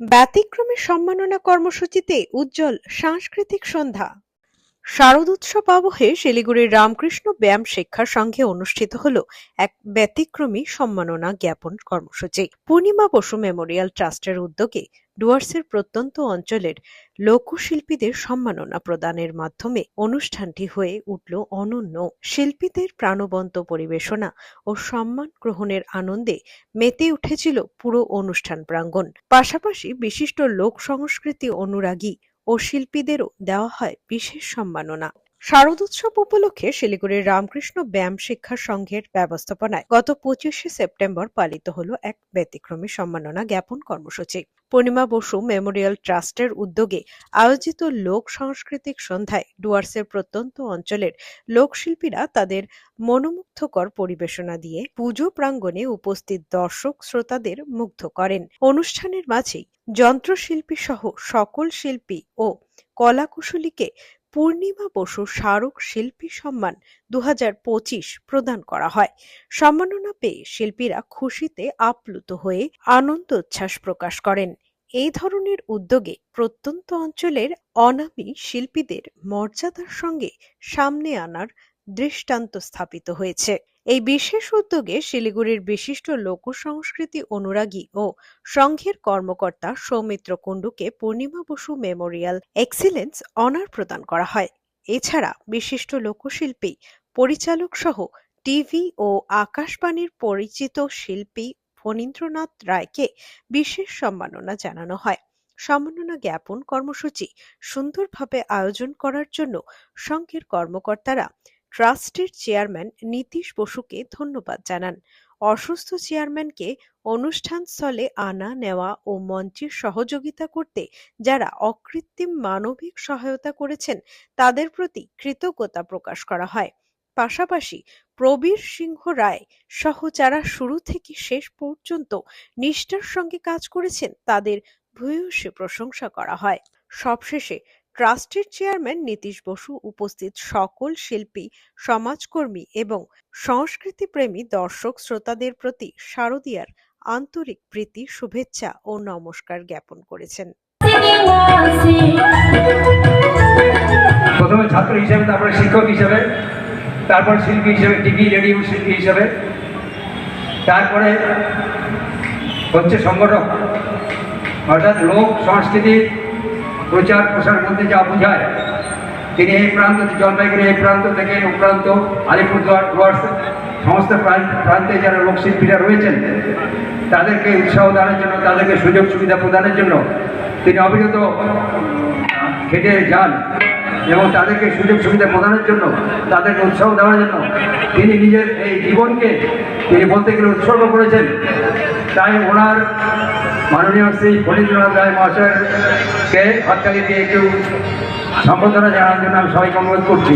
ব্যতিক্রমী সম্মাননা কর্মসূচিতে উজ্জ্বল সাংস্কৃতিক সন্ধ্যা। শারদোৎসব আবহে শিলিগুড়ির রামকৃষ্ণ ব্যায়াম শিক্ষা সংঘে অনুষ্ঠিত হল এক ব্যতিক্রমী সম্মাননা জ্ঞাপন কর্মসূচি। পূর্ণিমা বসু মেমোরিয়াল ট্রাস্টের উদ্যোগে ডুয়ার্সের প্রত্যন্ত অঞ্চলের লোকশিল্পীদের সম্মাননা প্রদানের মাধ্যমে অনুষ্ঠানটি হয়ে উঠল অনন্য। শিল্পীদের প্রাণবন্ত পরিবেশনা ও সম্মান গ্রহণের আনন্দে মেতে উঠেছিল পুরো অনুষ্ঠান প্রাঙ্গণ। পাশাপাশি বিশিষ্ট লোক সংস্কৃতি অনুরাগী ও শিল্পীদেরও দেওয়া হয় বিশেষ সম্মাননা। শারদোৎসব উপলক্ষে শিলিগুড়ির রামকৃষ্ণ ব্যায়াম শিক্ষা সংঘের ব্যবস্থাপনায় গত পঁচিশে সেপ্টেম্বর পালিত হলো এক ব্যতিক্রমী সম্মাননা জ্ঞাপন কর্মসূচি। পূর্ণিমা বসু মেমোরিয়াল ট্রাস্টের উদ্যোগে আয়োজিত লোক সাংস্কৃতিক সন্ধ্যায় ডুয়ার্সের প্রত্যন্ত অঞ্চলের লোকশিল্পীরা তাদের মনোমুগ্ধকর পরিবেশনা দিয়ে পুজো প্রাঙ্গণে উপস্থিত দর্শক শ্রোতাদের মুগ্ধ করেন। অনুষ্ঠানের মাঝেই যন্ত্রশিল্পী সহ সকল শিল্পী ও কলাকুশলীকে পূর্ণিমা বসু স্মারক শিল্পী সম্মান দু হাজার পঁচিশ প্রদান করা হয়। সম্মাননা পেয়ে শিল্পীরা খুশিতে আপ্লুত হয়ে আনন্দ উচ্ছ্বাস প্রকাশ করেন। এই ধরনের উদ্যোগে প্রত্যন্ত অঞ্চলের অনামী শিল্পীদের মর্যাদার সঙ্গে সামনে আনার দৃষ্টান্ত স্থাপিত হয়েছে। এই বিশেষ উদ্যোগে শিলিগুড়ির বিশিষ্ট লোক সংস্কৃতি অনুরাগী ও সংঘের কর্মকর্তা Soumitra কুণ্ডুকে Purnima Basu memorial excellence honour প্রদান করা হয়। এছাড়া বিশিষ্ট লোকশিল্পী, পরিচালক সহ টিভি ও আকাশবাণীর পরিচিত শিল্পী ফণীন্দ্রনাথ রায়কে বিশেষ সম্মাননা জানানো হয়। সম্মাননা জ্ঞাপন কর্মসূচি সুন্দরভাবে আয়োজন করার জন্য সংঘের কর্মকর্তারা ট্রাস্টের চেয়ারম্যান নীতিশ বসুকে ধন্যবাদ জানান। অসুস্থ চেয়ারম্যানকে অনুষ্ঠানস্থলে আনা, নেওয়া ও মঞ্চে সহযোগিতা করতে যারা অকৃত্রিম মানবিক সহায়তা করেছেন, তাদের প্রতি কৃতজ্ঞতা প্রকাশ করা হয়। পাশাপাশি প্রবীর সিংহ রায় সহ যারা শুরু থেকে শেষ পর্যন্ত নিষ্ঠার সঙ্গে কাজ করেছেন, তাদের ভূয়সী প্রশংসা করা হয়। সবশেষে ট্রাস্টের চেয়ারম্যান নীতিশ বসু উপস্থিত সকল শিল্পী, সমাজকর্মী এবং সংস্কৃতিপ্রেমী দর্শক শ্রোতাদের প্রতি শারদীয়ার আন্তরিক প্রীতি, শুভেচ্ছা ও নমস্কার জ্ঞাপন করেছেন। প্রথমে ছাত্র হিসেবে, তারপরে শিক্ষক হিসেবে, তারপর শিল্পী হিসেবে টিভি রেডিও শিল্পী হিসেবে। তারপরে হচ্ছে সংগঠক, অর্থাৎ লোক সংস্কৃতির প্রচার প্রসার বলতে যা বোঝায়, তিনি এই প্রান্ত জলপাইগুড়ি এই প্রান্ত থেকে ও প্রান্ত, আলিপুরদুয়ার ডুয়ার্স সমস্ত প্রান্ত- প্রান্তে যারা লোকশিল্পীরা রয়েছেন, তাদেরকে উৎসাহ দানের জন্য, তাদেরকে সুযোগ সুবিধা প্রদানের জন্য তিনি অবিরত খেটে যান এবং তাদেরকে সুযোগ সুবিধা প্রদানের জন্য, তাদেরকে উৎসাহ দেওয়ার জন্য তিনি নিজের এই জীবনকে, তিনি বলতে গেলে উৎসর্গ করেছেন। তাই ওনার মাননীয় শ্রী ফণীন্দ্রনাথ রায় মহাশয়কে হাততালি দিয়ে একটু সম্বোধনা জানানোর জন্য আমি সবাইকে অনুরোধ করছি।